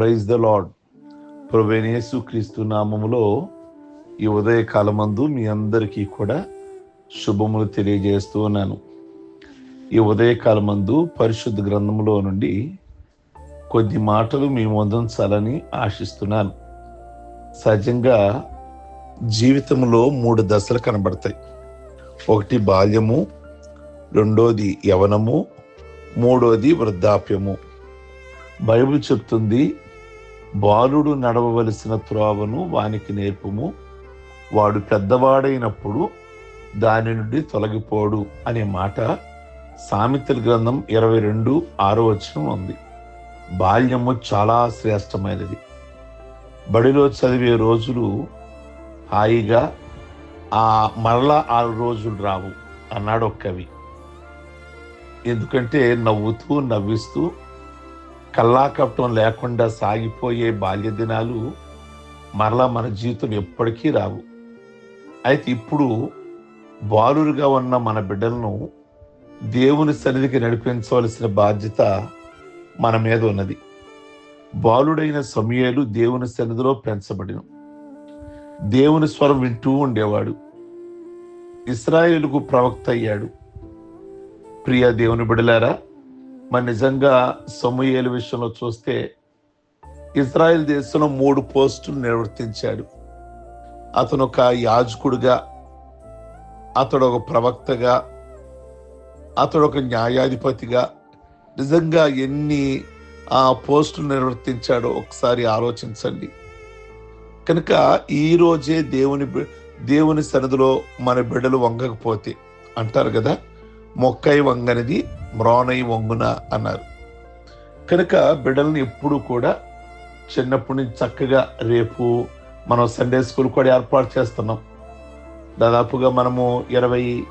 Praise the lord ప్రవేణేసు క్రీస్తు నామములో ఈ ఉదయకాలమందు మీ అందరికీ కూడా శుభములు తెలియజేస్తూ ఉన్నాను. ఈ ఉదయకాలమందు పరిశుద్ధ గ్రంథములో నుండి కొద్ది మాటలు మీ ముందుంచాలని ఆశిస్తున్నాను. సహజంగా జీవితంలో మూడు దశలు కనబడతాయి. ఒకటి బాల్యము రెండోది యవనము మూడోది వృద్ధాప్యము. బైబిల్ చెప్తుంది బాలుడు నడవవలసిన త్రోవను వానికి నేర్పుము. వాడు పెద్దవాడైనప్పుడు దాని నుండి తొలగిపోడు అనే మాట సామెతల గ్రంథం ఇరవై రెండు ఆరో వచనం ఉంది. బాల్యము చాలా శ్రేష్టమైనది. బడిలో చదివే రోజులు హాయిగా ఆ మరలా ఆరు రోజులు రావు అన్నాడు ఒక కవి. ఎందుకంటే నవ్వుతూ నవ్విస్తూ కల్లాకపటం లేకుండా సాగిపోయే బాల్య దినాలు మరలా మన జీవితం ఎప్పటికీ రావు. అయితే ఇప్పుడు బాలురుగా ఉన్న మన బిడ్డలను దేవుని సన్నిధికి నడిపించవలసిన బాధ్యత మన మీద ఉన్నది. బాలుడైన సమయాలు దేవుని సన్నిధిలో పెంచబడిన. దేవుని స్వరం వింటూ ఉండేవాడు. ఇస్రాయేలుకు ప్రవక్త అయ్యాడు. ప్రియ దేవుని బిడలారా మరి నిజంగా సమూహేల విషయంలో చూస్తే ఇజ్రాయెల్ దేశంలో మూడు పోస్టులు నిర్వర్తించాడు. అతను ఒక యాజకుడుగా అతడు ఒక ప్రవక్తగా అతడు ఒక న్యాయాధిపతిగా నిజంగా ఎన్ని ఆ పోస్టులు నిర్వర్తించాడో ఒకసారి ఆలోచించండి. కనుక ఈరోజే దేవుని దేవుని సన్నిధిలో మన బిడ్డలు వంగకపోతే అంటారు కదా? మొక్కై వంగనిది మ్రోనై వంగున అన్నారు. కనుక బిడ్డల్ని ఎప్పుడు కూడా చిన్నప్పటి నుంచి చక్కగా రేపు మనం సండే స్కూల్ కూడా ఏర్పాటు చేస్తున్నాం. దాదాపుగా మనము ఇరవై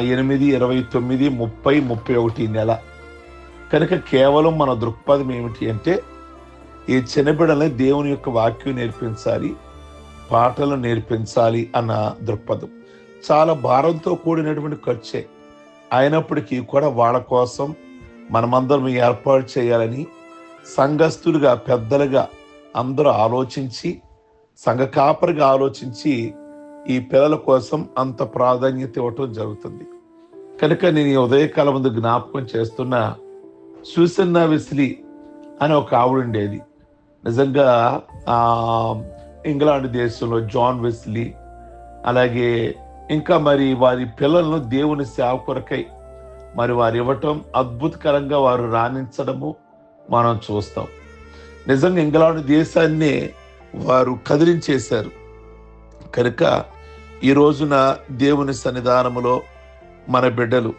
ఎనిమిది ఇరవై తొమ్మిది ముప్పై ముప్పై ఒకటి నెల. కనుక కేవలం మన దృక్పథం ఏమిటి అంటే ఈ చిన్న దేవుని యొక్క వాక్యం నేర్పించాలి పాటలు నేర్పించాలి అన్న దృక్పథం. చాలా భారంతో కూడినటువంటి ఖర్చే. అయినప్పటికీ కూడా వాళ్ళ కోసం మనమందరం ఏర్పాటు చేయాలని సంఘస్థులుగా పెద్దలుగా అందరూ ఆలోచించి సంఘ కాపరిగా ఆలోచించి ఈ పిల్లల కోసం అంత ప్రాధాన్యత ఇవ్వటం జరుగుతుంది. కనుక నేను ఈ ఉదయకాలం ముందు జ్ఞాపకం చేస్తున్న సూసన్నా వెస్లీ అని ఒక ఆవిడ ఉండేది. నిజంగా ఇంగ్లాండ్ దేశంలో జాన్ వెస్లీ అలాగే ఇంకా మరి వారి పిల్లలను దేవుని సేవ కొరకై మరి వారు ఇవ్వటం అద్భుతకరంగా వారు రాణించడము మనం చూస్తాం. నిజంగా ఇంగ్లాండ్ దేశాన్ని వారు కదిలించేశారు. కనుక ఈ రోజున దేవుని సన్నిధానములో మన బిడ్డలు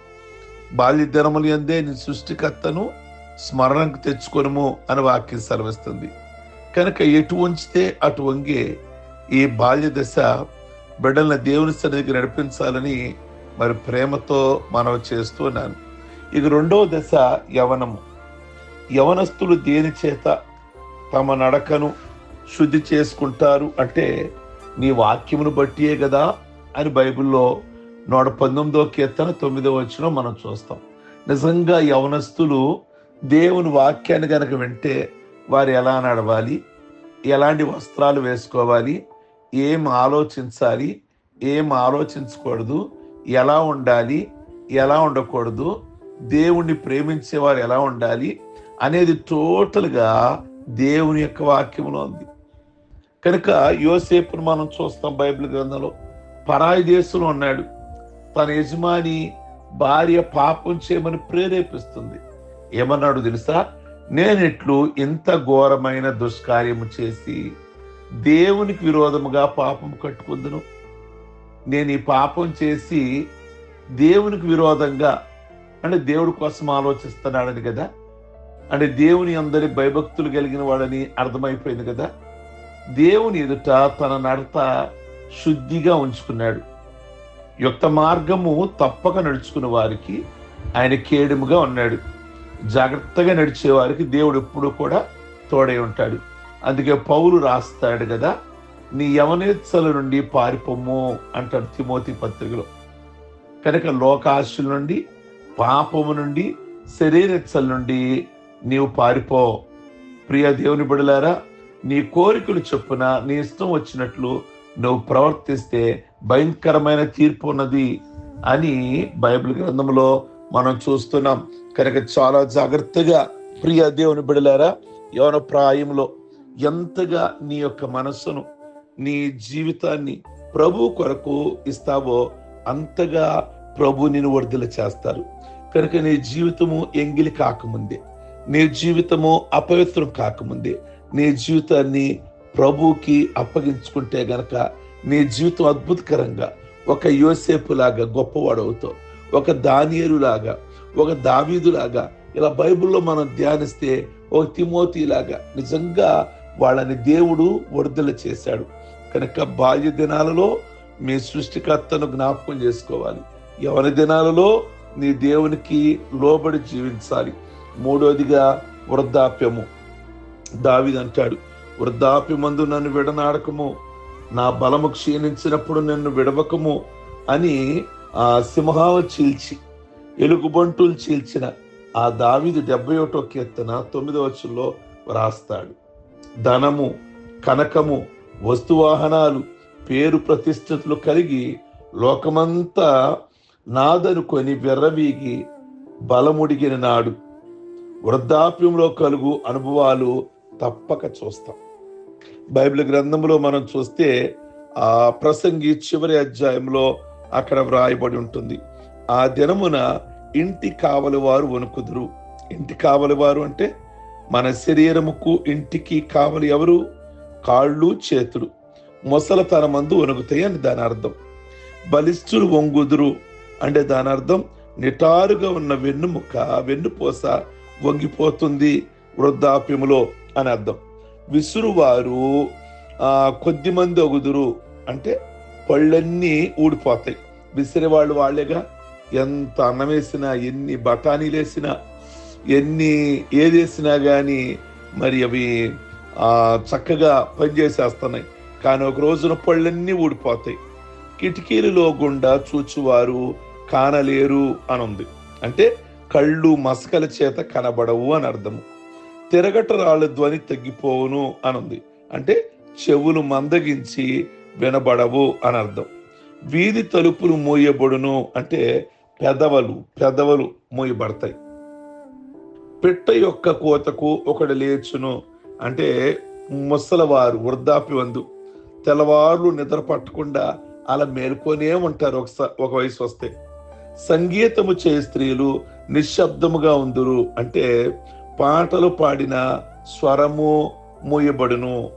బాల్య దినములు ఎందే నీ సృష్టికర్తను స్మరణకు తెచ్చుకొనుము అని వాక్యం సెలవిస్తుంది. కనుక ఎటు ఉంచితే అటు వంగే ఈ బాల్య దశ బిడ్డల్ని దేవుని సన్నిధికి నడిపించాలని మరి ప్రేమతో మనం చేస్తున్నాను ఇక రెండవ దశ యవనము. యవనస్తులు దేని చేత తమ నడకను శుద్ధి చేసుకుంటారు అంటే నీ వాక్యమును బట్టియే కదా అని బైబిల్లో నూట పంతొమ్మిదో కీర్తన తొమ్మిదో వచ్చిన మనం చూస్తాం. నిజంగా యవనస్తులు దేవుని వాక్యాన్ని కనుక వింటే వారు ఎలా నడవాలి? ఎలాంటి వస్త్రాలు వేసుకోవాలి? ఏం ఆలోచించాలి ఏం ఆలోచించకూడదు ఎలా ఉండాలి ఎలా ఉండకూడదు దేవుణ్ణి ప్రేమించేవారు ఎలా ఉండాలి అనేది టోటల్గా దేవుని యొక్క వాక్యంలో ఉంది. కనుక యోసేపును మనం చూస్తాం బైబిల్ గ్రంథంలో పరాయి దేశంలో ఉన్నాడు. తన యజమాని భార్య పాపం చేయమని ప్రేరేపిస్తుంది. ఏమన్నాడు తెలుసా? నేనెట్లు ఇంత ఘోరమైన దుష్కార్యము చేసి దేవునికి విరోధముగా పాపం కట్టుకుందును. నేను ఈ పాపం చేసి దేవునికి విరోధంగా అంటే దేవుడి కోసం ఆలోచిస్తున్నాడని కదా? అంటే దేవుని అందరి భయభక్తులు కలిగిన వాడని అర్థమైపోయింది కదా? దేవుని ఎదుట తన నడత శుద్ధిగా ఉంచుకున్నాడు. యుక్త మార్గము తప్పక నడుచుకున్న వారికి ఆయన కేడుముగా ఉన్నాడు. జాగ్రత్తగా నడిచే వారికి దేవుడు ఎప్పుడూ కూడా తోడై ఉంటాడు. అందుకే పౌలు రాస్తాడు కదా నీ యవనేత్సల నుండి పారిపోము అంటాడు తిమోతి పత్రికలో. కనుక లోకాశుల నుండి పాపము నుండి శరీరత్సల నుండి నీవు పారిపో. ప్రియ దేవుని బిడలారా నీ కోరికలు చొప్పున నీ ఇష్టం వచ్చినట్లు నువ్వు ప్రవర్తిస్తే భయంకరమైన తీర్పు ఉన్నది అని బైబిల్ గ్రంథంలో మనం చూస్తున్నాం. కనుక చాలా జాగ్రత్తగా ప్రియ దేవుని బిడలారా యవన ప్రాయంలో ఎంతగా నీ యొక్క మనస్సును నీ జీవితాన్ని ప్రభు కొరకు ఇస్తావో అంతగా ప్రభు నిన్ను వర్ధల చేస్తారు. కనుక నీ జీవితము ఎంగిలి కాకముందే నీ జీవితము అపవిత్రం కాకముందే నీ జీవితాన్ని ప్రభుకి అప్పగించుకుంటే గనక నీ జీవితం అద్భుతకరంగా ఒక యోసేపు లాగా గొప్పవాడవుతావు ఒక దానియరు లాగా ఒక దావీదు లాగా ఇలా బైబిల్లో మనం ధ్యానిస్తే ఒక తిమోతి లాగా నిజంగా వాళ్ళని దేవుడు వర్ధల చేశాడు. కనుక బాల్య దినాలలో మీ సృష్టికర్తను జ్ఞాపకం చేసుకోవాలి. ఎవరి దినాలలో నీ దేవునికి లోబడి జీవించాలి. మూడోదిగా వృద్ధాప్యము. దావిదంటాడు వృద్ధాప్యమందు నన్ను విడనాడకము. నా బలము క్షీణించినప్పుడు నన్ను విడవకము అని ఆ సింహాలు చీల్చి ఎలుగుబంటులు చీల్చిన ఆ దావిది డెబ్బై ఒకటో కీర్తన తొమ్మిదవ వచ్చుల్లో వ్రాస్తాడు. ధనము కనకము వస్తువాహనాలు పేరు ప్రతిష్ఠితులు కలిగి లోకమంతా నాదనుకొని వెర్రవీగి బలముడిగిన నాడు. వృద్ధాప్యంలో కలుగు అనుభవాలు తప్పక చూస్తాం. బైబిల్ గ్రంథంలో మనం చూస్తే ఆ ప్రసంగి చివరి అధ్యాయంలో అక్కడ వ్రాయబడి ఉంటుంది. ఆ దినమున ఇంటి కావలి వారు వణుకుదురు. ఇంటి కావలి వారు అంటే మన శరీరముకు ఇంటికి కావలి ఎవరు? కాళ్ళు చేతులు. మొసలతన మందు వణుకుతాయి అని దాని అర్థం. బలిష్ఠులు వంగుదురు అంటే దాని అర్థం నిటారుగా ఉన్న వెన్నుముక వెన్నుపూస వంగిపోతుంది వృద్ధాప్యములో అని అర్థం. విసురువారు ఆ కొద్ది మంది ఒగుదురు అంటే పళ్ళన్నీ ఊడిపోతాయి. విసిరేవాళ్ళు వాళ్ళేగా? ఎంత అన్నం వేసినా ఎన్ని బఠానీలు వేసినా ఎన్ని ఏది వేసినా కానీ మరి అవి చక్కగా పనిచేసేస్తున్నాయి. కానీ ఒక రోజున పళ్ళన్నీ ఊడిపోతాయి. కిటికీలలో గుండా చూచువారు కానలేరు అని ఉంది అంటే కళ్ళు మసకల చేత కనబడవు అని అర్థము. తిరగట రాళ్ళ ధ్వని తగ్గిపోవును అని ఉంది అంటే చెవులు మందగించి వినబడవు అని అర్థం. వీధి తలుపులు మూయబడును అంటే పెదవలు పెదవలు మూయబడతాయి. పిట్ట యొక్క కోతకు ఒకడు లేచును. అంటే ముసలవారు వృద్ధాప్యవందు తెల్లవారులు నిద్ర పట్టకుండా అలా మేల్కొనే ఉంటారు ఒకసారి ఒక వయసు వస్తే. సంగీతము చే స్త్రీలు నిశ్శబ్దముగా ఉందురు. అంటే పాటలు పాడిన స్వరము మూయబడును.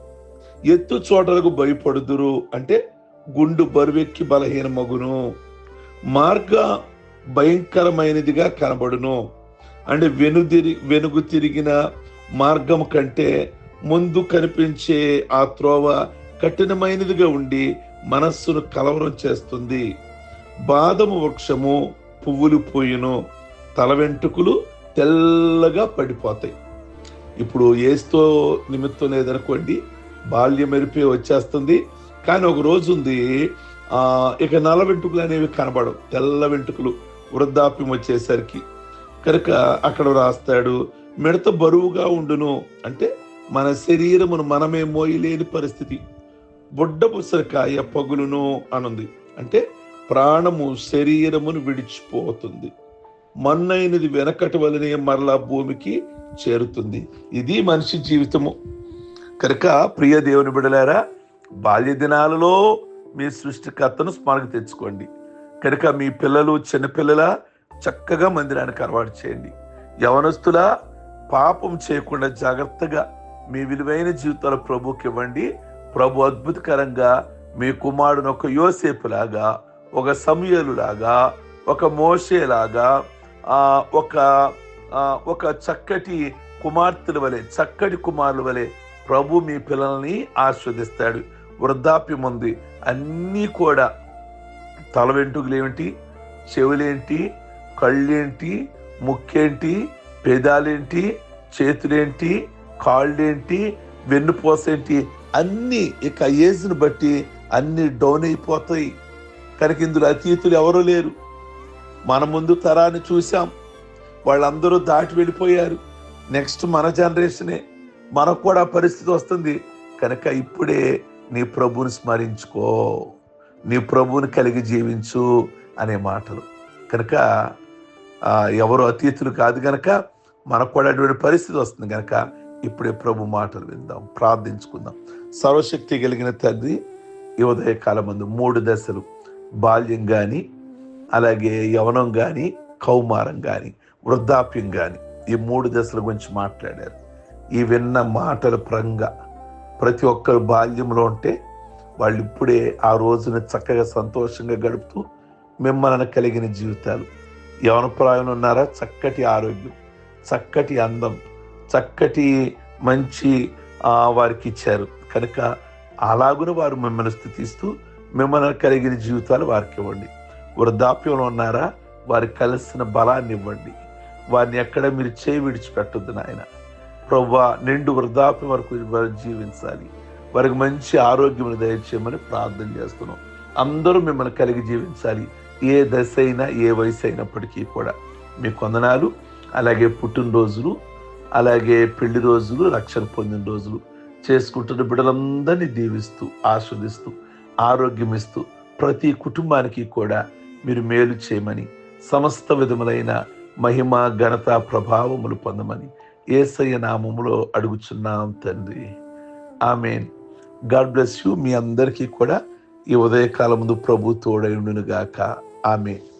ఎత్తు చోటలకు భయపడుదురు. అంటే గుండు బరువెక్కి బలహీన మగును మార్గ భయంకరమైనదిగా కనబడును. అంటే వెనుదిరి వెనుగు తిరిగిన మార్గం కంటే ముందు కనిపించే ఆ త్రోవ కఠినమైనదిగా ఉండి మనస్సును కలవరం చేస్తుంది. బాదము వృక్షము పువ్వులు పోయిను తల వెంట్రుకలు తెల్లగా పడిపోతాయి. ఇప్పుడు ఏస్తో నిమిత్తం లేదనుకోండి బాల్యం మెరిపే వచ్చేస్తుంది. కానీ ఒక రోజు ఉంది ఇక నల్ల వెంట్రుకలు అనేవి కనబడవు. తెల్ల వెంట్రుకలు వృద్ధాప్యం వచ్చేసరికి. కనుక అక్కడ రాస్తాడు మిడత బరువుగా ఉండును. అంటే మన శరీరమును మనమే మోయలేని పరిస్థితి. బుడ్డ పుసరకాయ పగులును అనుంది. అంటే ప్రాణము శరీరమును విడిచిపోతుంది. మన్నైనది వెనకటి వలనే మరలా భూమికి చేరుతుంది. ఇది మనిషి జీవితము. కనుక ప్రియ దేవుని బిడలారా బాల్య దినాలలో మీ సృష్టికర్తను స్మరణకు తెచ్చుకోండి. కనుక మీ పిల్లలు చిన్నపిల్లల చక్కగా మందిరానికి అలవాటు చేయండి. యవనస్తులా పాపం చేయకుండా జాగ్రత్తగా మీ విలువైన జీవితాలు ప్రభుకి ఇవ్వండి. ప్రభు అద్భుతకరంగా మీ కుమారుడు ఒక యోసేపులాగా ఒక సమయలులాగా ఒక మోషేలాగా ఒక ఒక చక్కటి కుమార్తెల వలె చక్కటి కుమారుల వలె ప్రభు మీ పిల్లల్ని ఆస్వాదిస్తాడు వృద్ధాప్యం ఉంది అన్నీ కూడా తల వెంట్రుకలు ఏమిటి చెవులేంటి కళ్ళేంటి ముక్కేంటి పెదాలేంటి చేతులేంటి కాళ్ళేంటి వెన్నుపోసేంటి అన్నీ ఇక ఏజ్ని బట్టి అన్ని డౌన్ అయిపోతాయి. కనుక ఇందులో అతీతులు ఎవరూ లేరు. మన ముందు తరాన్ని చూసాం వాళ్ళందరూ దాటి వెళ్ళిపోయారు. నెక్స్ట్ మన జనరేషనే. మనకు కూడా పరిస్థితి వస్తుంది. కనుక ఇప్పుడే నీ ప్రభువుని స్మరించుకో. నీ ప్రభువుని కలిగి జీవించు అనే మాటలు. కనుక ఎవరు అతీతులు కాదు గనక మనకు కూడా అటువంటి పరిస్థితి వస్తుంది గనక ఇప్పుడే ప్రభు మాటలు విందాం ప్రార్థించుకుందాం. సర్వశక్తి కలిగిన తండ్రి ఈ ఉదయకాలం ముందు మూడు దశలు బాల్యం కానీ అలాగే యవనం కానీ కౌమారం కానీ వృద్ధాప్యం కానీ ఈ మూడు దశల గురించి మాట్లాడారు. ఈ విన్న మాటల పరంగా ప్రతి ఒక్కరు బాల్యంలో ఉంటే వాళ్ళు ఇప్పుడే ఆ రోజున చక్కగా సంతోషంగా గడుపుతూ మిమ్మల్ని కలిగిన జీవితాలు యవనప్రాయం ఉన్నారా చక్కటి ఆరోగ్యం చక్కటి అందం చక్కటి మంచి వారికి ఇచ్చారు కనుక అలాగున వారు మిమ్మల్ని స్థుతిస్తూ మిమ్మల్ని కలిగిన జీవితాలు వారికి ఇవ్వండి. వృద్ధాప్యంలో ఉన్నారా? వారికి కలిసిన బలాన్ని ఇవ్వండి. వారిని ఎక్కడ మీరు చేయి విడిచిపెట్టొద్దు నాయన. ప్రవ్వా నిండు వృద్ధాప్యం వరకు జీవించాలి. వారికి మంచి ఆరోగ్యం దయచేయమని ప్రార్థన చేస్తున్నాం. అందరూ మిమ్మల్ని కలిగి జీవించాలి. ఏ దశ అయినా ఏ వయసు అయినప్పటికీ కూడా మీ కొందనాలు అలాగే పుట్టినరోజులు అలాగే పెళ్ళి రోజులు రక్షణ పొందిన రోజులు చేసుకుంటున్న బిడ్డలందరినీ దీవిస్తూ ఆస్వాదిస్తూ ఆరోగ్యం ఇస్తూ ప్రతి కుటుంబానికి కూడా మీరు మేలు చేయమని సమస్త విధములైన మహిమ ఘనత ప్రభావములు పొందమని ఏసయ్య నామములో అడుగుచున్నాం తండ్రి. ఆమెన్. God bless you. మీ అందరికీ కూడా ఈ ఉదయకాలం ముందు ప్రభు తోడైండును గాక Amén.